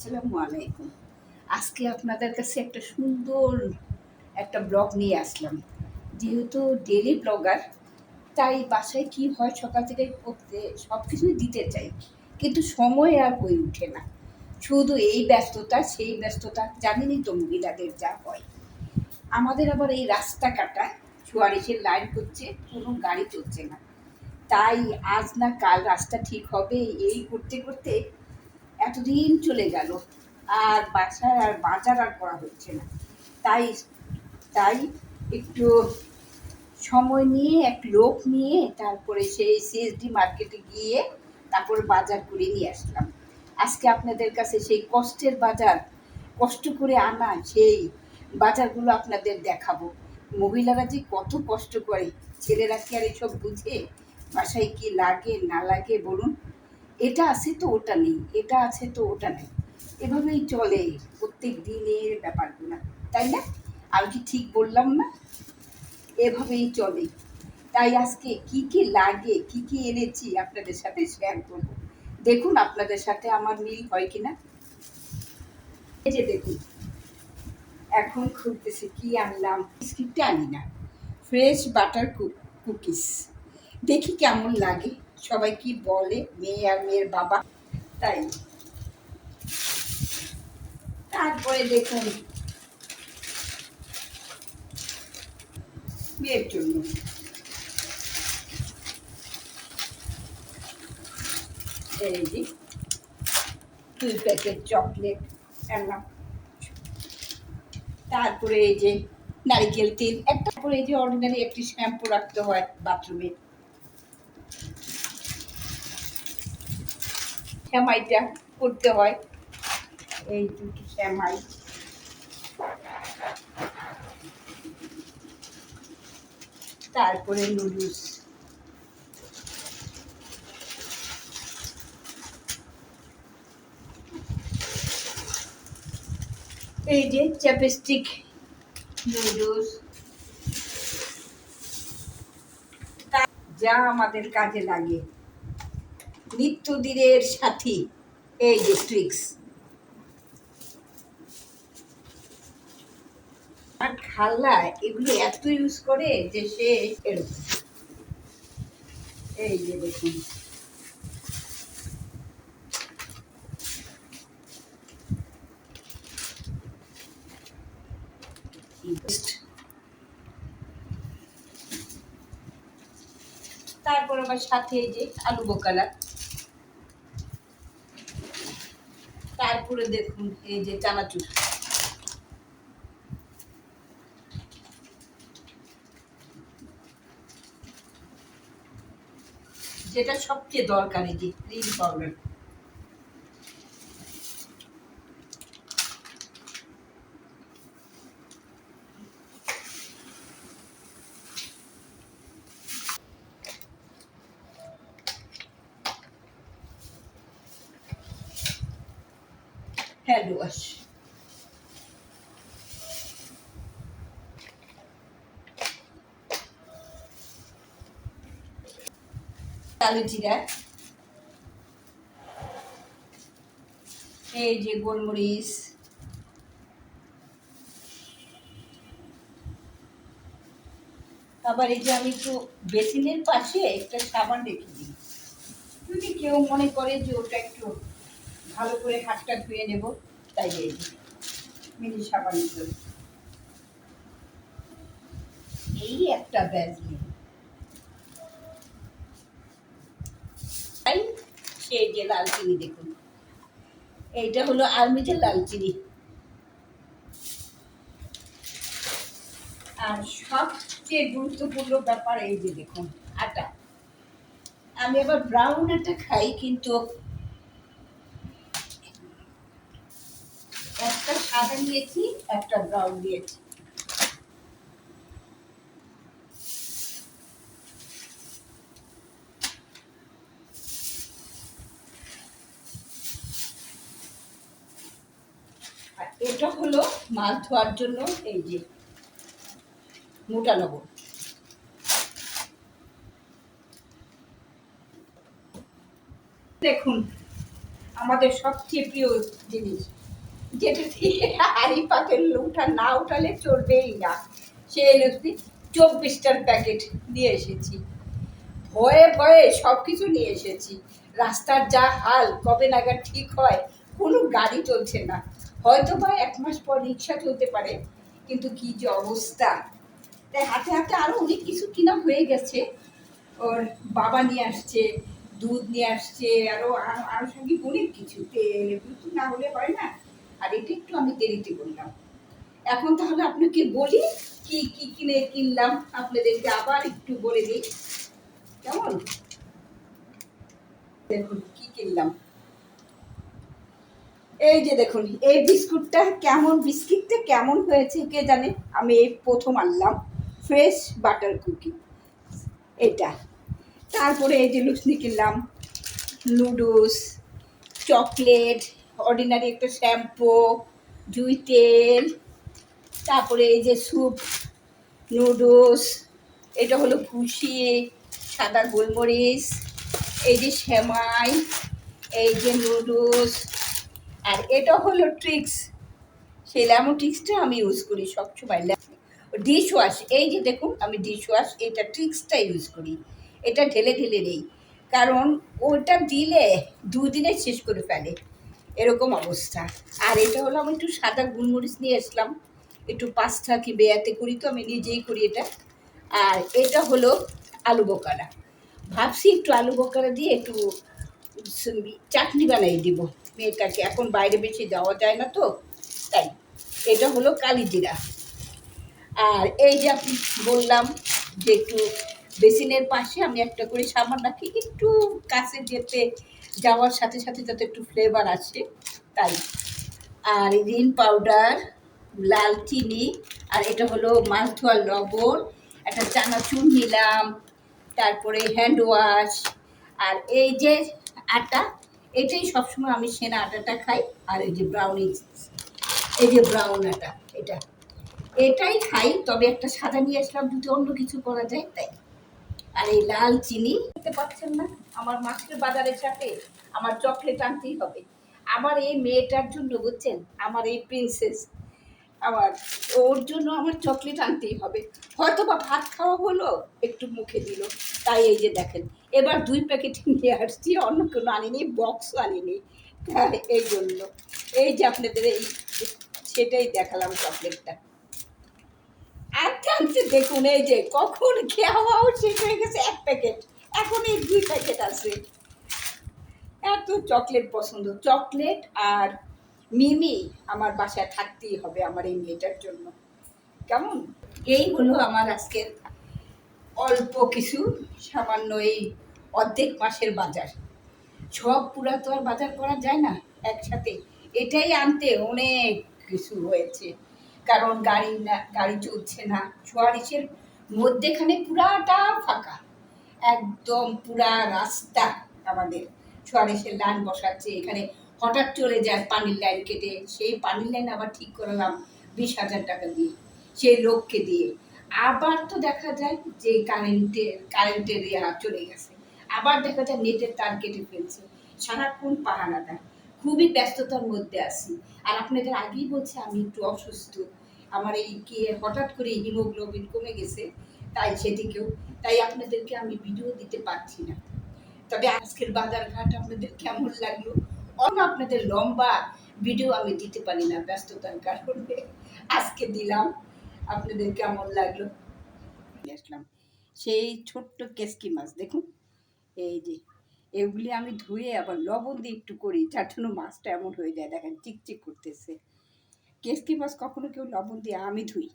আসসালামু আলাইকুম। আজকে আপনাদের কাছে একটা সুন্দর একটা ব্লগ নিয়ে আসলাম। যেহেতু ডেলি ব্লগার তাই বাসায় কি হয় সকাল থেকে করতে সব কিছুই দিতে চাই। কিন্তু সময় আর হয়ে ওঠে না। শুধু এই ব্যস্ততা, সেই ব্যস্ততা, জানেনই তো মহিলাদের যা হয়। আমাদের আবার এই রাস্তা কাটা চুয়ারিশের লাইন করছে, কোনো গাড়ি চলছে না। তাই আজ না কাল রাস্তা ঠিক হবে, এই করতে করতে এতদিন চলে গেল। আর বাসায় আর বাজার আর করা হচ্ছে না। তাই তাই একটু সময় নিয়ে, এক লোক নিয়ে তারপরে সেই সিএসডি মার্কেটে গিয়ে তারপরে বাজার করে নিয়ে আসলাম। আজকে আপনাদের কাছে সেই কষ্টের বাজার, কষ্ট করে আনা সেই বাজারগুলো আপনাদের দেখাবো। মহিলারা যে কত কষ্ট করে, ছেলেরা কি আর এসব বুঝে? বাসায় কি লাগে, না লাগে, বলুন। এটা আছে তো ওটা নেই, এটা আছে তো ওটা নেই। এভাবেই চলে প্রত্যেক দিনের ব্যাপারগুলো, তাই না? আমি কি ঠিক বললাম না? এভাবেই চলে। তাই আজকে কি কি লাগে, কি কি এনেছি আপনাদের সাথে শেয়ার করব। দেখুন আপনাদের সাথে আমার মিল হয় কিনা। এই যে দেখুন, এখন খুলতেছি, কি আনলাম? বিস্কিটটা আনি না। ফ্রেশ বাটার কুকিস দেখি কেমন লাগে। সবাই কি বলে, মেয়ে আর মেয়ের বাবা? তাই। তারপরে দেখুন, মেয়ের জন্য। এই যে দুই প্যাকেট চকলেট আনলাম তারপরে এই যে নারিকেল তেল। একটা করে এই যে অর্ডিনারি একটি শ্যাম্পু রাখতে হয় বাথরুমে শ্যামাইটা করতে হয়। এই দুটো শ্যামাই। তারপরে নুডলস। এই যে চ্যাপস্টিক নুডলস। যা আমাদের কাজে লাগে। নিত্যদিনের সাথী এই যে আর খাল্লা এগুলো এত ইউজ করে যে সে এরকম এই যে দেখুন। তারপর আবার সাথে এই যে আলু বোকালা। তারপরে দেখুন এই যে চানাচুর। যেটা সবচেয়ে দরকারি যে ক্রিম পাউডার হ্যান্ড ওয়াশ কালো জিরা। এই যে গোলমরিচ। আবার এই যে আমি একটু বেসিনের পাশে একটা সাবান রেখে দিই। যদি কেউ মনে করে যে ওটা একটু ভালো করে হাতটা ধুয়ে নেব। তাই মিনি সাবান এই একটা ব্যাজলিন তাই সেই যে লাল দেখুন। এইটা হলো আলমিটের লাল চিনি আর সবচেয়ে গুরুত্বপূর্ণ ব্যাপার এই যে দেখুন, আটা। আমি আবার ব্রাউন আটা খাই, কিন্তু একটা সাদা নিয়েছি একটা ব্রাউন আর এটা হলো মাছ ধোয়ার জন্য এই যে মোটা লবণ। দেখুন, আমাদের সবচেয়ে প্রিয় জিনিস। যেটা দিয়ে হাড়ি পাতের উঠা না উঠালে চলবেই না। সেই লুচি চব্বিশটার প্যাকেট নিয়ে এসেছি। ভয়ে ভয়ে সব কিছু নিয়ে এসেছি। রাস্তার যা হাল, কবে নাগাদ ঠিক হয়, কোনো গাড়ি চলছে না। হয়তো বা এক মাস পর রিক্সা চলতে পারে, কিন্তু কি যে অবস্থা। তাই হাতে হাতে আরও অনেক কিছু কিনা হয়ে গেছে। ওর বাবা নিয়ে আসছে, দুধ নিয়ে আসছে আরও আনুষঙ্গিক অনেক কিছু, তেল তো না হলে হয় না। আর এটা একটু আমি দেরিতে বললাম। এখন তাহলে আপনাকে বলি কি কি কিনে কিনলাম, আপনাদেরকে আবার একটু বলে দিই। কেমন? দেখুন, কি কিনলাম। এই যে দেখুন, এই বিস্কুটটা কেমন, বিস্কিটটা কেমন হয়েছে কে জানে? আমি এই প্রথম আনলাম, ফ্রেশ বাটার কুকি। এটা। তারপরে এই যে লুচনি কিনলাম, নুডলস, চকলেট অর্ডিনারি একটা শ্যাম্পু জুই তেল, তারপরে এই যে স্যুপ, নুডলস, এটা হলো ভুসি সাদা গোলমরিচ, এই যে শ্যামাই এই যে নুডলস, আর এটা হলো ট্রিক্স। সেই ল্যামো ট্রিক্সটা আমি ইউজ করি সবসময়। ডিশ ওয়াশ এই যে দেখুন, আমি ডিশ ওয়াশ এটা ট্রিক্সটা ইউজ করি। এটা ঢেলে ঢেলে নেই কারণ ওটা দিলে দুদিনে শেষ করে ফেলে। এরকম অবস্থা। আর এটা হলো আমি একটু সাদা গুলমরিচ নিয়ে আসলাম। একটু পাস্তা কি বেয়াতে করি তো, আমি নিজেই করি এটা। আর এটা হলো আলু বোকারা। ভাবছি একটু আলু বোকারা দিয়ে একটু চাটনি বানাই দিব। মেয়েটাকে এখন বাইরে বেশি যাওয়া যায় না তো, তাই। এটা হলো কালিজিরা। আর এই যে আপনি বললাম যে একটু বেসিনের পাশে আমি একটা করে সাবান রাখি একটু কাছে যেতে যাওয়ার সাথে সাথে যাতে একটু ফ্লেভার আসে, তাই। আর রিন পাউডার লাল চিনি, আর এটা হলো মাছ ধোয়ার লবণ, একটা চানাচুর নিলাম, তারপরে হ্যান্ড ওয়াশ আর এই যে আটা, এটাই সবসময় আমি সেনা আটাটা খাই, আর এই যে ব্রাউনি এই যে ব্রাউন আটা, এটা। এটাই খাই, তবে একটা সাদা নিয়ে আসলাম, যদি অন্য কিছু করা যায়, তাই। আর এই লাল চিনি খেতে পাচ্ছেন না? আমার মাছের বাজারের সাথে আমার চকলেট আনতেই হবে। আমার এই মেয়েটার জন্য বুঝছেন, আমার এই প্রিন্সেস আমার, ওর জন্য আমার চকলেট আনতেই হবে। হয়তো বা ভাত খাওয়া হলো, একটু মুখে দিল। তাই এই যে দেখেন, এবার দুই প্যাকেট নিয়ে আসছি, অন্য কোনো আনিনি বক্সও আনিনি। হ্যাঁ এই জন্য। এই যে আপনাদের এই, সেটাই দেখালাম চকলেটটা। আনতে আনতে দেখুন, এই যে কখন খাওয়াও শেষ হয়ে গেছে, এক প্যাকেট এখন এই দুই প্যাকেট আছে। এত চকলেট পছন্দ। চকলেট আর মিমি আমার বাসায় থাকতেই হবে আমার এই মেয়েটার জন্য। কেমন? এই হলো আমার আজকের অল্প কিছু সামান্য এই অর্ধেক মাসের বাজার। সব পুরা তো আর বাজার করা যায় না একসাথে। এটাই আনতে অনেক কিছু হয়েছে। কারণ গাড়ি না, গাড়ি চলছে না। সোয়ারিশের মধ্যেখানে পুরাটা ফাঁকা। একদম পুরা রাস্তা আমাদের। সোয়ারিশের লাইন বসাচ্ছে, এখানে হঠাৎ চলে যায় পানির লাইন কেটে। সেই পানির লাইন আবার ঠিক করালাম বিশ হাজার টাকা দিয়ে, সেই লোককে দিয়ে। আবার তো দেখা যায় যে কারেন্টের কারেন্টের ইয়া চলে গেছে। আবার দেখা যায় নেটের তার কেটে ফেলছে। সারাক্ষণ পাহারা দেয়। খুবই ব্যস্ততার মধ্যে আছি। আর আপনাদের আগেই বলছে, আমি একটু অসুস্থ। আমার এই কি, হঠাৎ করে হিমোগ্লোবিন কমে গেছে। তাই সেদিকেও, তাই আপনাদেরকে আমি ভিডিও দিতে পারছি না। তবে আজকের বাজার ঘাট আপনাদের কেমন লাগল? অন্য আপনাদের লম্বা ভিডিও আমি দিতে পারি না ব্যস্ততার কারণে। আজকে দিলাম, আপনাদের কেমন লাগল? আসলাম। সেই ছোট্ট কেসকি মাছ, দেখুন। এই যে, এগুলি আমি ধুয়ে আবার লবণ দিয়ে একটু করি, যার জন্য মাছটা এমন হয়ে যায়, দেখেন, চিকচিক করতেছে। কেসকি মাছ কখনো কেউ লবণ দিয়ে আমি ধুই।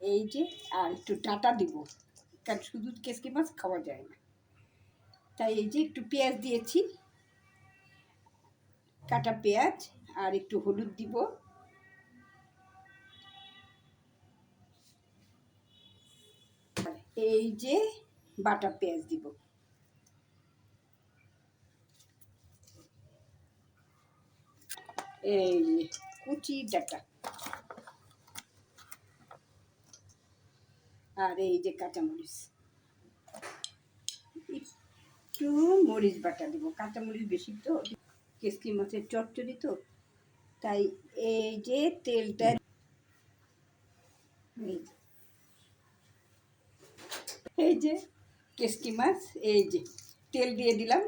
এই যে, আর একটু ডাটা দিব। কারণ শুধু কেসকি মাছ খাওয়া যায় না। তাই এই যে একটু পেঁয়াজ দিয়েছি। কাটা পেঁয়াজ আর একটু হলুদ দিব। এই যে বাটা পেঁয়াজ দিব। এই কুচি ডাটা। আর এই যে কাঁচামরিচ। একটু মরিচ বাটা দেবো। কাঁচামরিচ বেশি তো কেসকি মাছের চচ্চড়ি তো। তাই এই যে তেলটা এই যে- এই যে কেসকি মাছ এই যে তেল দিয়ে দিলাম।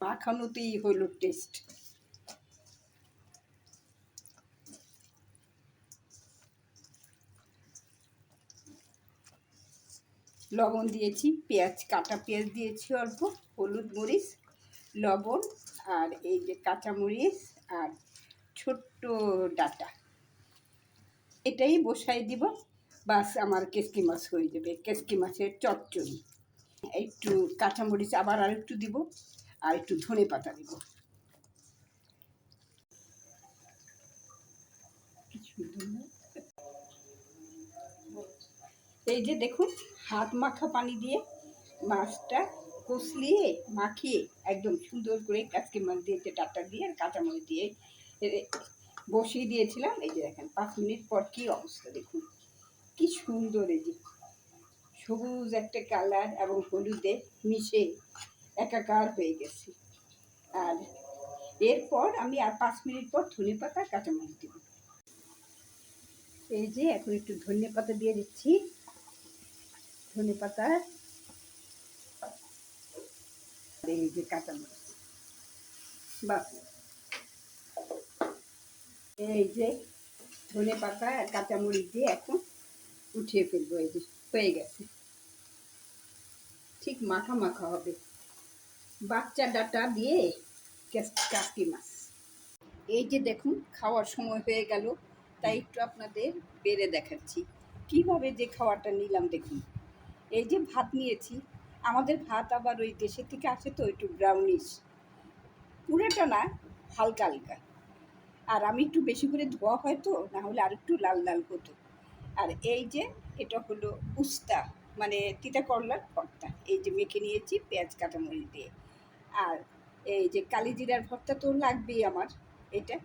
মাখানোতেই হলো টেস্ট। লবণ দিয়েছি, পেঁয়াজ কাটা পেঁয়াজ দিয়েছি অল্প, হলুদ মরিচ, লবণ আর এই যে কাঁচা মরিচ আর ছোট্ট ডাটা। এটাই বসাই দিব, বাস আমার কেসকি মাছ হয়ে যাবে, কেসকি মাছের চচ্চড়ি। একটু কাঁচামরিচ আবার আর একটু দিব আর একটু ধনে পাতা দিব। কি সুন্দর? এই যে দেখুন, হাত মাখা পানি দিয়ে মাছটা কষলিয়ে, মাখিয়ে একদম সুন্দর করে কাচকি মাছ দিয়েছে ডাটা দিয়ে আর কাঁচামরিচ দিয়ে বসিয়ে দিয়েছিলাম। এই যে দেখেন, পাঁচ মিনিট পর কি অবস্থা দেখুন। কি সুন্দর এই যে। সবুজ একটা কালার এবং হলুদে মিশে একাকার হয়ে গেছে। আর এরপর আমি আর পাঁচ মিনিট পর ধনে পাতা কাঁচামরিচ দিব। এই যে, এখন একটু ধনে পাতা দিয়ে দিচ্ছি। ধনে পাতা এই যে কাঁচামরিচ। বাস এই যে ধনে পাতা আর কাঁচামরিচ দিয়ে এখন উঠিয়ে ফেলব, এই যে হয়ে গেছে। ঠিক মাখা মাখা হবে। বাচ্চা ডাটা দিয়ে কাসকি মাছ। এই যে দেখুন, খাওয়ার সময় হয়ে গেল। তাই একটু আপনাদের বেড়ে দেখাচ্ছি। কীভাবে যে খাওয়াটা নিলাম দেখুন। এই যে ভাত নিয়েছি, আমাদের ভাত আবার ওই দেশের থেকে আসে তো একটু ব্রাউনিশ পুরোটা না হালকা হালকা। আর আমি একটু বেশি করে ধোয়া হয় তো, না হলে আর একটু লাল লাল হতো। আর এই যে এটা হলো উস্তা মানে তিতা করলার ভর্তা। এই যে মেখে নিয়েছি পেঁয়াজ, কাঁচামরিচ দিয়ে। আর এই যে কালিজিরার ভর্তা তো লাগবেই আমার, এটা।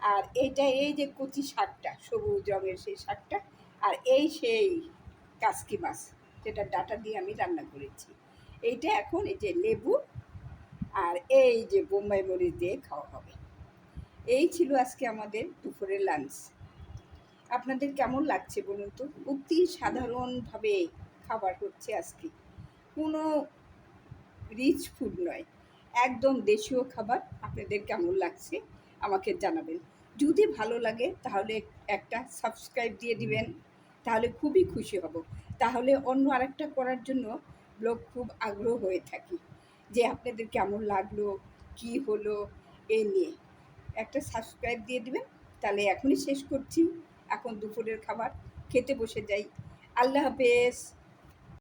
আর এটা এই যে কচি শাকটা, সবুজ রঙের সেই শাকটা। আর এই সেই কাসকি মাছ। যেটা ডাটা দিয়ে আমি রান্না করেছি। এইটা এখন এই যে লেবু আর এই যে বোম্বাই মরিচ দিয়ে খাওয়া হবে। এই ছিল আজকে আমাদের দুপুরের লাঞ্চ আপনাদের কেমন লাগছে বলুন তো? অতি সাধারণভাবে খাবার হচ্ছে আজকে। কোনো রিচ ফুড নয়। একদম দেশীয় খাবার। আপনাদের কেমন লাগছে আমাকে জানাবেন। যদি ভালো লাগে তাহলে একটা সাবস্ক্রাইব দিয়ে দিবেন। তাহলে খুবই খুশি হব। তাহলে অন্য আরেকটা করার জন্য ব্লগ খুব আগ্রহ হয়ে থাকি। যে আপনাদের কেমন লাগল, কি হলো, এ নিয়ে। একটা সাবস্ক্রাইব দিয়ে দেবেন, তাহলে এখনই শেষ করছি। এখন দুপুরের খাবার, খেতে বসে যাই। আল্লাহ হাফেজ।